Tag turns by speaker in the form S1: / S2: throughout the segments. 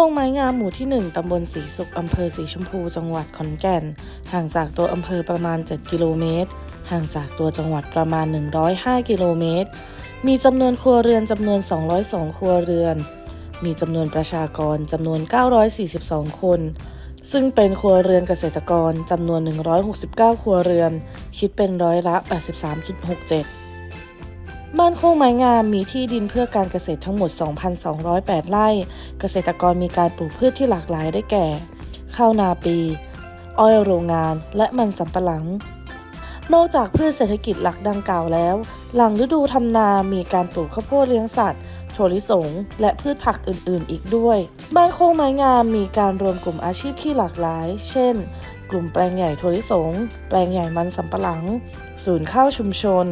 S1: านโคงไม้งามหมู่ที่ 1 ตำบลสีสุขอำเภอสีชมพู จังหวัดขอนแก่น ห่างจากตัวอำเภอประมาณ 7 กิโลเมตร ห่างจากตัวจังหวัดประมาณ 105 กิโลเมตร มีจำนวนครัวเรือนจำนวน 202 ครัวเรือน มีจำนวนประชากรจำนวน 942 คน ซึ่งเป็นครัวเรือนเกษตรกรจำนวน 169 ครัวเรือน คิดเป็นร้อยละ 83.67 บ้านโคกไม้งามมีที่ดินเพื่อการเกษตรทั้งหมด 2,208 ไร่ เกษตรกรมีการปลูกพืชที่หลากหลายได้แก่ ข้าวนาปี อ้อยโรงงาน และมันสำปะหลัง นอกจากพืชเศรษฐกิจหลักดังกล่าวแล้ว หลังฤดูทำนา มีการปลูกข้าวโพดเลี้ยงสัตว์ถั่วลิสง และพืชผักอื่น ๆ อีกด้วย บ้านโคกไม้งามมีการรวมกลุ่มอาชีพที่หลากหลาย เช่น กลุ่มแปลงใหญ่ถั่วลิสง แปลงใหญ่มันสำปะหลัง ศูนย์ข้าวชุมชน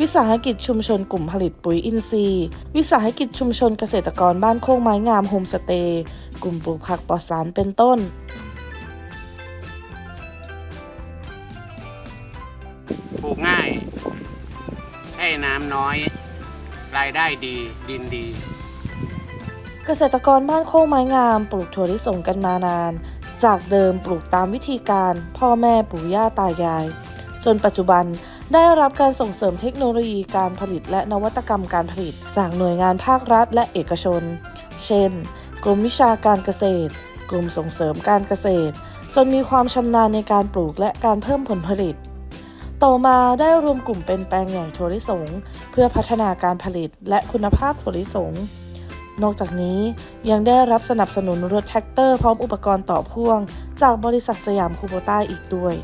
S1: วิสาหกิจชุมชนกลุ่มผลิตปุ๋ยอินทรีย์ วิสาหกิจชุมชนเกษตรกรบ้านโคกไม้งามโฮมสเตย์ กลุ่มปลูกผักปลอดสารเป็นต้น
S2: ปลูกง่าย ให้น้ำน้อย รายได้ดี ดินดี
S1: เกษตรกรบ้านโคกไม้งาม ปลูกถั่วลิสงกันมานาน จากเดิมปลูกตามวิธีการ พ่อแม่ปู่ย่าตายาย จนปัจจุบันได้รับการส่งเสริมเทคโนโลยีการผลิตและนวัตกรรมการผลิต จากหน่วยงานภาครัฐและเอกชน เช่น กรมวิชาการเกษตร กรมส่งเสริมการเกษตร จนมีความชำนาญในการปลูกและการเพิ่มผลผลิต ต่อมาได้รวมกลุ่มเป็นแปลงใหญ่ถั่วลิสง เพื่อพัฒนาการผลิตและคุณภาพถั่วลิสง นอกจากนี้ยังได้รับสนับสนุนรถแท็กเตอร์พร้อมอุปกรณ์ต่อพ่วง จากบริษัทสยามคูโบต้าอีกด้วย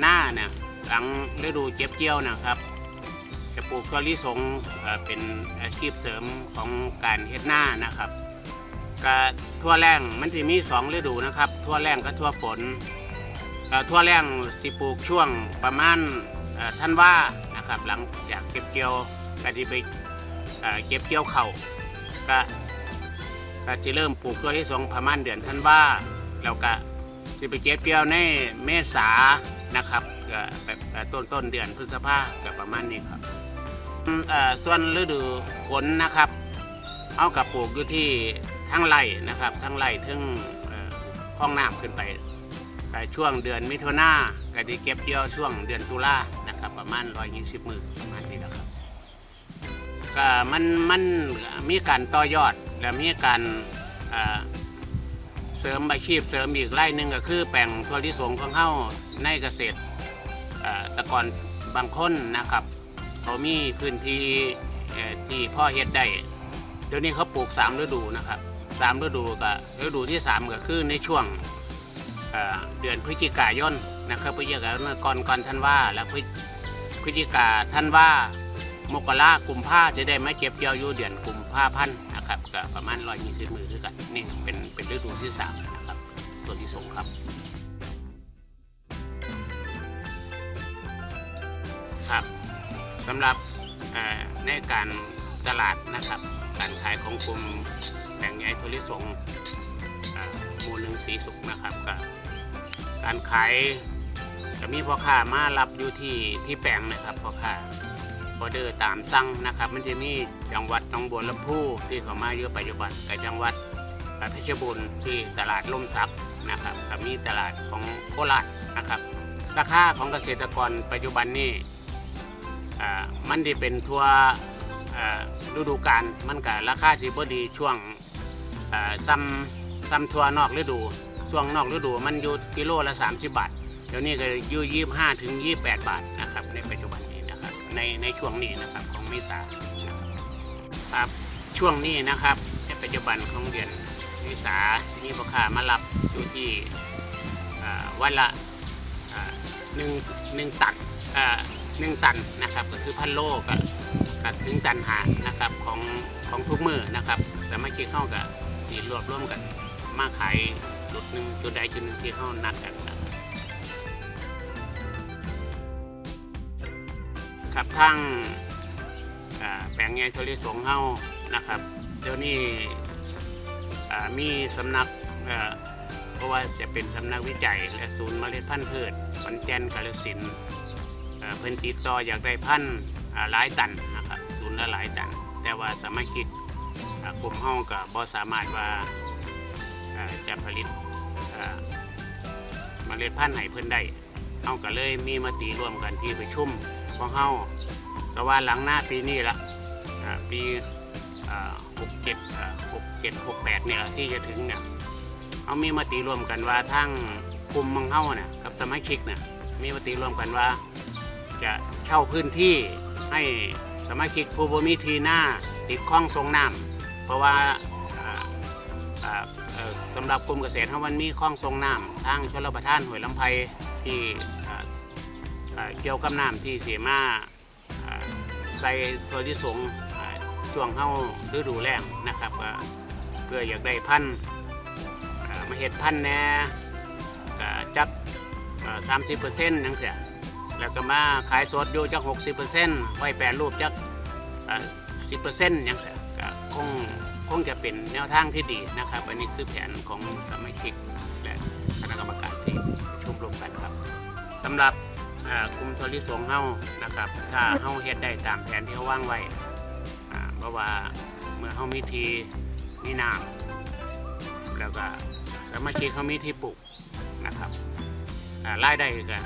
S2: หน้าเนี่ยหลังฤดูเก็บเกี่ยวนะครับ จะปลูกถั่วลิสงเป็นอาชีพเสริมของการเฮ็ดหน้านะครับก็ทั่วแรงมันจะมีสองฤดูนะครับ ทั่วแรงกับทั่วฝนทั่วแรงสิปลูกช่วงประมาณท่านว่า ครับหลังจากเก็บเกี่ยวก็จะไปเก็บเกี่ยวเข่าก็ก็จะเริ่มปลูกถั่วลิสงประมาณเดือนท่านว่าแล้วก็จะไปเก็บเกี่ยวในเมษานะครับก็แบบต้นต้นเดือนพฤษภาก็ประมาณนี้ครับส่วนฤดูฝนนะครับเอากับปลูกอยู่ที่ทั้งไร่นะครับทั้งไร่ทั้งเอ่อคลองน้ำขึ้นไป ช่วงเดือนมิถุนาก็จะเก็บเกี่ยวช่วงเดือนตุลานะครับประมาณ120มือประมาณนี้นะครับก็มันมันมีการต่อยอดและมีการเสริมอาชีพเสริมอีกไร่หนึ่งก็คือแปลงถั่วลิสงของเฮาในเกษตรตะกอนบางคนนะครับ เขามีพื้นที่ที่พ่อเฮ็ดได้เดี๋ยวนี้เขาปลูก 3 ฤดูนะครับสามฤดูก็ฤดูที่ 3 ก็คือในช่วง เดือนพฤศจิกายนนะครับพฤศจิกายนก่อนก่อนท่านว่าแล้วพฤพฤศจิกาท่านว่ามกรากุมภาจะได้ไมาเก็บเกี่ยวอยู่เดือนกุมภาพันธ์นะครับก็ประมาณร้อยยี่สิบมือด้วยกันนี่เป็นเป็นฤดูที่สามนะครับตัวที่สองครับครับสำหรับในการตลาดนะครับ การขายของกลุ่มแบ่งใหญ่ทุลิสงอ่อหมู่หนึ่งสีสุขนะครับก็ การขายจะมีพ่อค้ามารับอยู่ที่ที่แปลงนะครับพ่อค้าออเดอร์ตามสั่งนะครับ มันจะมีจังหวัดหนองบัวลำพูที่เขามาเยอะปัจจุบันกับจังหวัดเพชรบูรณ์ที่ตลาดล่มสักนะครับกับมีตลาดของโคราชนะครับราคาของเกษตรกรปัจจุบันนี่มันด้เป็นทัวอ่าฤดูกาลมันกับราคาสีบดีช่วงซ้ำซ้ำทัวนอกฤดู ช่วงนอกฤดูมันอยู่กิโลละ 30 บาท เดี๋ยวนี้ก็อยู่ยี่ห้าถึงยี่แปดบาทนะครับในปัจจุบันนี้นะครับในในช่วงนี้นะครับของเมษาครับช่วงนี้นะครับในปัจจุบันของเดือนเมษามีพ่อค้ามารับอยู่ที่วันละหนึ่งหนึ่งตันหนึ่งตันนะครับก็คือพันโลกับกับถึงตันหานะครับของของทุกมือนะครับ สามารถคิดเข้ากับสีรวบร่วมกันมาขาย จุดหนึ่งจุดใดจุดหนึ่งที่เขานัดกันครับครับทั้งแปลงใหญ่ทะเลสงเฮานะครับเดี๋ยวนี้มีสำนักเพราะว่าจะเป็นสำนักวิจัย และศูนย์เมล็ดพันธุ์พืชขอนแก่นกาฬสินธุ์เอ่อเพิ่นติดต่ออยากได้พันธุ์หลายตันนะครับศูนย์ละหลายตัน แต่ว่าสมาชิกอ่ากลุ่มเฮาก็บ่สามารถว่า จะผลิตอ่าเมล็ดพันธุ์ให้เพิ่นได้เฮาก็เลยมีมติร่วมกันที่ประชุมของเฮาก็ว่าหลังหน้าปีนี้ละอ่าปีอ่า67อ่า67 68เนี่ยที่จะถึงเนี่ยเอามีมติร่วมกันว่าทั้งกลุ่มของเฮาเนี่ยกับสมาชิกเนี่ยมีมติร่วมกันว่า จะเช่าพื้นที่ให้สมาชิกผู้บมีทีหน้าติดคลองทรงน้ำเพราะว่า สำหรับกรมเกษตรเฮามันมีคลองทรงน้ำทางชลประทานห้วยลำไพที่เกี่ยวกับน้ำที่เสียมาใส่ตัวที่สงช่วงเฮาฤดูแล้งนะครับเพื่ออยากได้พันธุ์มาเห็ดพันธุ์แน่จักสามสิบเปอร์เซ็นต์นั่นเสียแล้วก็มาขายสดอยู่จัก60%ไว้แปรรูปจักสิบเปอ่า10%อย่งเสียก็คง คงจะเป็นแนวทางที่ดีนะครับ อันนี้คือแผนของสมาชิกและคณะกรรมการที่ประชุมร่วมกันครับสำหรับกลุ่มทลิสงเฮานะครับ ถ้าเฮาเฮ็ดได้ตามแผนที่เขาวางไว้เพราะว่าเมื่อเฮามีทีมีน้ำแล้วก็สมาชิกเขามีที่ปลูกนะครับรายได้ก็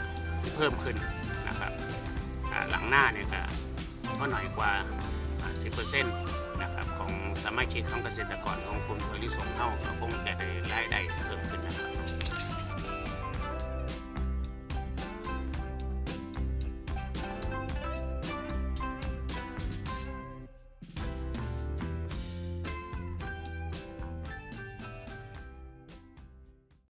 S2: เพิ่มขึ้นนะครับหลังหน้าเนี่ยก็ก็หน่อยกว่าอ่า สามารถคิดคำเกษตรกรของกลุ่มลิสงเข้าก็คงจะได้รายได้เพิ่มขึ้นนะครับ